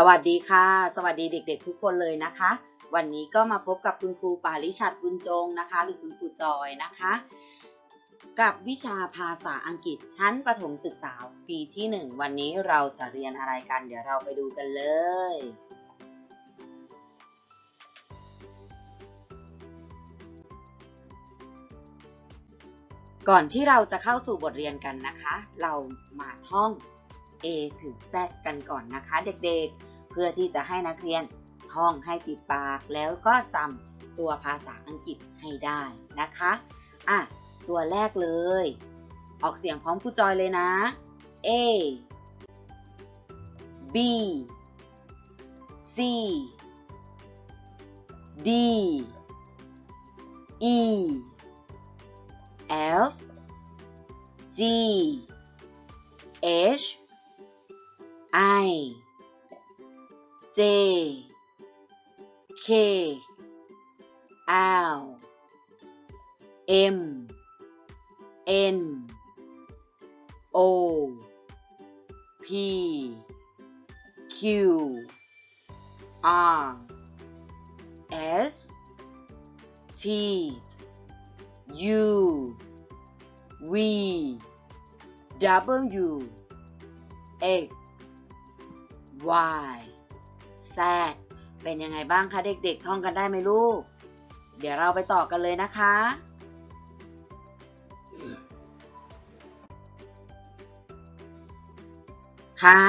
สวัสดีค่ะ สวัสดีเด็ก ๆ ทุกคนเลยนะคะ วันนี้ก็มาพบกับคุณครูปาริชัดบุญจงนะคะ หรือคุณครูจอยนะคะ กับวิชาภาษาอังกฤษชั้นประถมศึกษาปีที่ 1 วันนี้เราจะเรียนอะไรกัน เดี๋ยวเราไปดูกันเลย ก่อนที่เราจะเข้าสู่บทเรียนกันนะคะ เรามาท่อง A ถึง Z กันก่อนนะคะเด็กๆ พื่อที่จะให้นักเรียนท่องให้ติดปากแล้วก็จำตัวภาษาอังกฤษให้ได้นะคะอะตัวแรกเลย ออกเสียงพร้อมครูจอยเลยนะ A B C D E F G H I J K L M N O P Q R S T U V W X Y Z เป็นยังไงบ้างคะเด็กๆ ท่องกันได้ไหมลูก เดี๋ยวเราไปต่อกันเลยนะคะ ค่ะ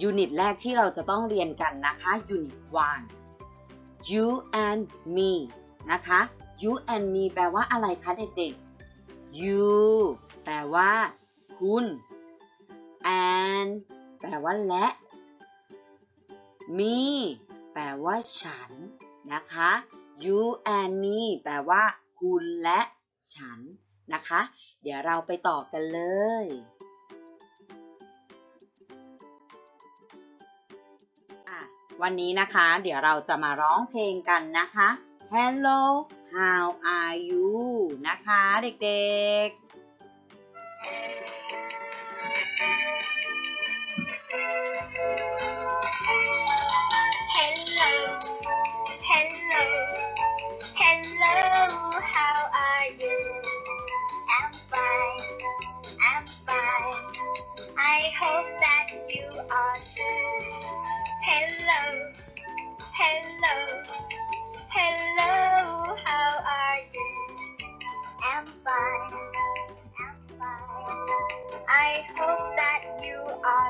ยูนิตแรกที่เราจะต้องเรียนกันนะคะยูนิต one you and me นะคะ you and me แปลว่าอะไรคะเด็กๆ you แปลว่า คุณ and แปลว่าและ me แปลว่าฉันนะคะ you and me แปลว่าคุณและฉันนะคะ เดี๋ยวเราไปต่อกันเลย วันนี้นะคะ เดี๋ยวเราจะมาร้องเพลงกันนะคะ Hello how are you นะคะ เด็กๆ hello, hello, how are you? I'm fine, I'm fine. I hope that you are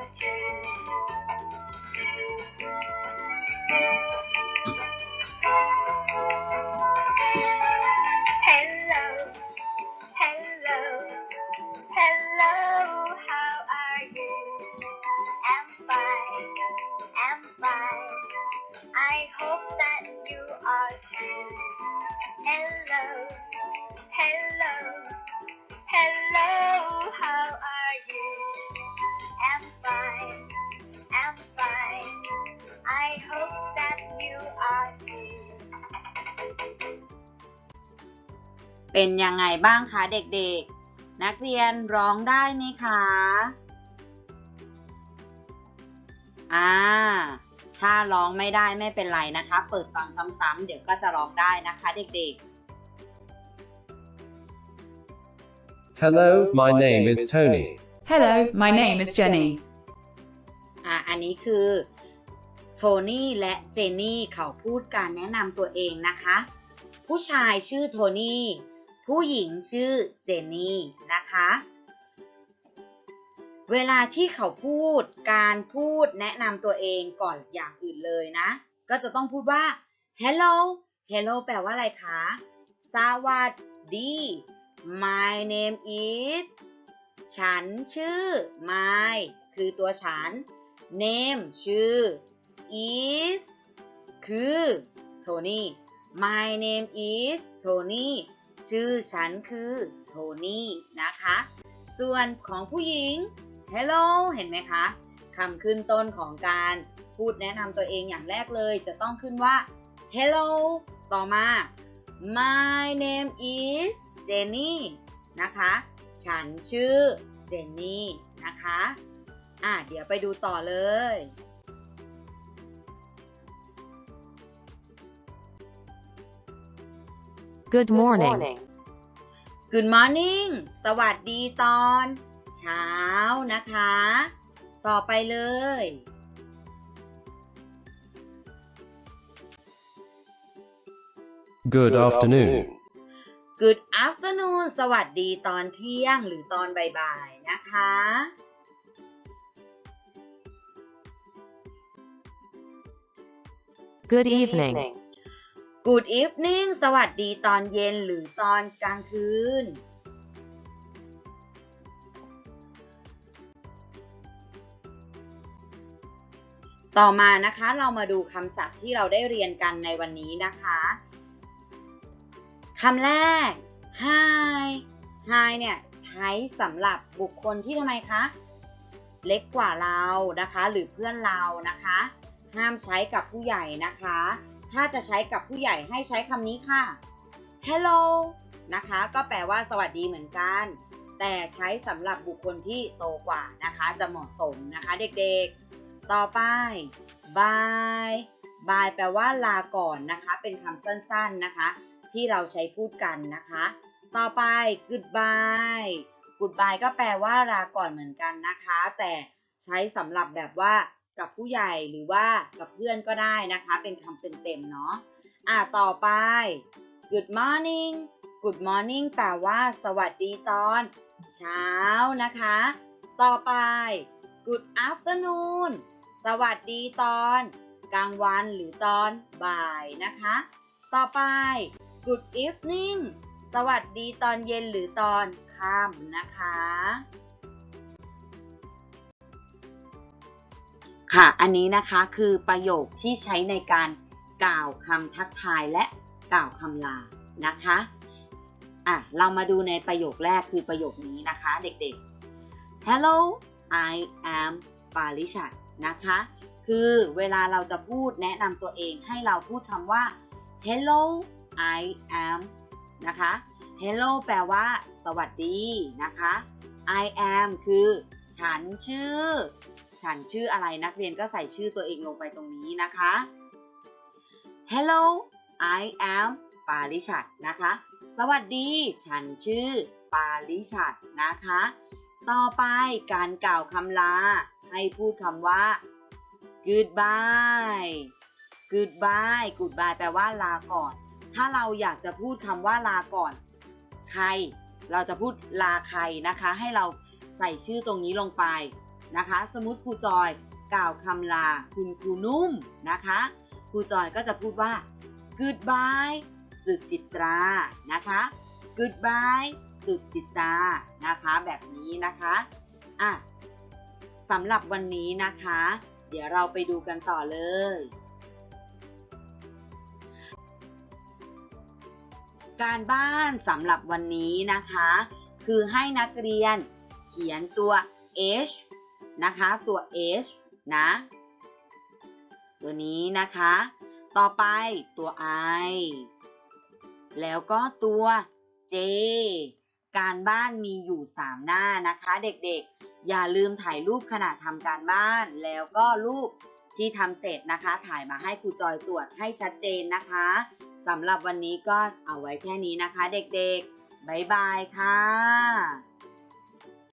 เป็นยังไงบ้างคะเด็กๆ นักเรียนร้องได้ไหมคะ อ่า ถ้าร้องไม่ได้ไม่เป็นไรนะคะ เปิดฟังซ้ำๆเดี๋ยวก็จะร้องได้นะคะเด็ก Hello, my name is Tony. Hello, my name is Jenny. ๆอ่า อันนี้คือโทนี่และเจนนี่เขาพูดการแนะนำตัวเองนะคะ ผู้ชายชื่อโทนี่ ผู้หญิงชื่อเจนนี่นะคะ เวลาที่เขาพูดการพูดแนะนำตัวเองก่อนอย่างอื่นเลยนะ ก็จะต้องพูดว่า hello hello แปลว่าอะไรคะ สวัสดี my name is ฉันชื่อ my คือตัวฉัน name ชื่อ is คือ โทนี่ my name is Tony ชื่อฉันคือโทนี่นะคะ ส่วนของผู้หญิง hello เห็นไหมคะคำขึ้นต้นของการพูดแนะนำตัวเองอย่างแรกเลย จะต้องขึ้นว่า hello ต่อมา my name is Jenny นะคะ ฉันชื่อเจนนี่นะคะ อะ เดี๋ยวไปดูต่อเลย Good morning. Good morning สวัสดีตอน เช้านะคะ ต่อไปเลย Good afternoon. Good afternoon สวัสดีตอนเที่ยงหรือตอนบ่ายๆนะคะ Good evening. Good evening สวัสดีตอนเย็นหรือตอนกลางคืน ต่อมานะคะเรามาดูคำศัพท์ที่เราได้เรียนกันในวันนี้นะคะคำแรก hi hi เนี่ยใช้สำหรับบุคคลที่ทำไมคะ เล็กกว่าเรานะคะ หรือเพื่อนเรานะคะ ห้ามใช้กับผู้ใหญ่นะคะ ถ้าจะใช้กับผู้ใหญ่ให้ใช้คำนี้ค่ะ hello นะคะ ก็แปลว่าสวัสดีเหมือนกัน แต่ใช้สำหรับบุคคลที่โตกว่านะคะ จะเหมาะสมนะคะเด็กๆ ต่อไป bye bye แปลว่าลาก่อนนะคะ เป็นคำสั้นๆนะคะ ที่เราใช้พูดกันนะคะ ต่อไป goodbye goodbye ก็แปลว่าลาก่อนเหมือนกันนะคะ แต่ใช้สำหรับแบบว่า กับผู้ใหญ่หรือว่ากับเพื่อนก็ได้นะคะ เป็นคำเต็มๆเนาะอะต่อไป good morning good morning แปลว่า สวัสดีตอน เช้านะคะ ต่อไป good afternoon สวัสดีตอน กลางวันหรือตอนบ่ายนะคะ ต่อไป good evening สวัสดีตอนเย็นหรือตอนค่ำนะคะ ค่ะ อันนี้นะคะคือประโยคที่ใช้ในการกล่าวคำทักทายและกล่าวคำลานะคะอะเรามาดูในประโยคแรกคือประโยคนี้นะคะเด็กๆ Hello I am p a r i s h a นะคะ คือเวลาเราจะพูดแนะนำตัวเองให้เราพูดคำว่า Hello I am นะคะ Hello แปลว่า สวัสดีนะคะ I am คือ ฉันชื่อ ฉันชื่ออะไรนักเรียนก็ใส่ชื่อตัวเองลงไปตรงนี้นะคะ Hello I am ปาลิชัดนะคะ สวัสดีฉันชื่อปาลิชัดนะคะ ต่อไปการกล่าวคำลา ให้พูดคำว่า goodbye goodbye goodbye แปลว่าลาก่อน ถ้าเราอยากจะพูดคำว่าลาก่อน ใคร เราจะพูดลาใครนะคะ ให้เราใส่ชื่อตรงนี้ลงไป นะคะ สมมติครูจอยกล่าวคำลาคุณครูนุ่มนะคะครูจอยก็จะพูดว่า goodbye สุจิตรานะคะ goodbye สุจิตรานะคะแบบนี้นะคะอะสำหรับวันนี้นะคะ เดี๋ยวเราไปดูกันต่อเลยการบ้านสำหรับวันนี้นะคะ คือให้นักเรียนเขียนตัว h นะคะ ตัว h นะ ตัวนี้นะคะ ต่อไปตัว i แล้วก็ตัว j การบ้านมีอยู่ 3 หน้านะคะ เด็กๆ อย่าลืมถ่ายรูปขณะทำการบ้าน แล้วก็รูปที่ทำเสร็จนะคะ ถ่ายมาให้ครูจอยตรวจให้ชัดเจนนะคะสำหรับวันนี้ก็เอาไว้แค่นี้นะคะ เด็กๆ บ๊ายบายค่ะ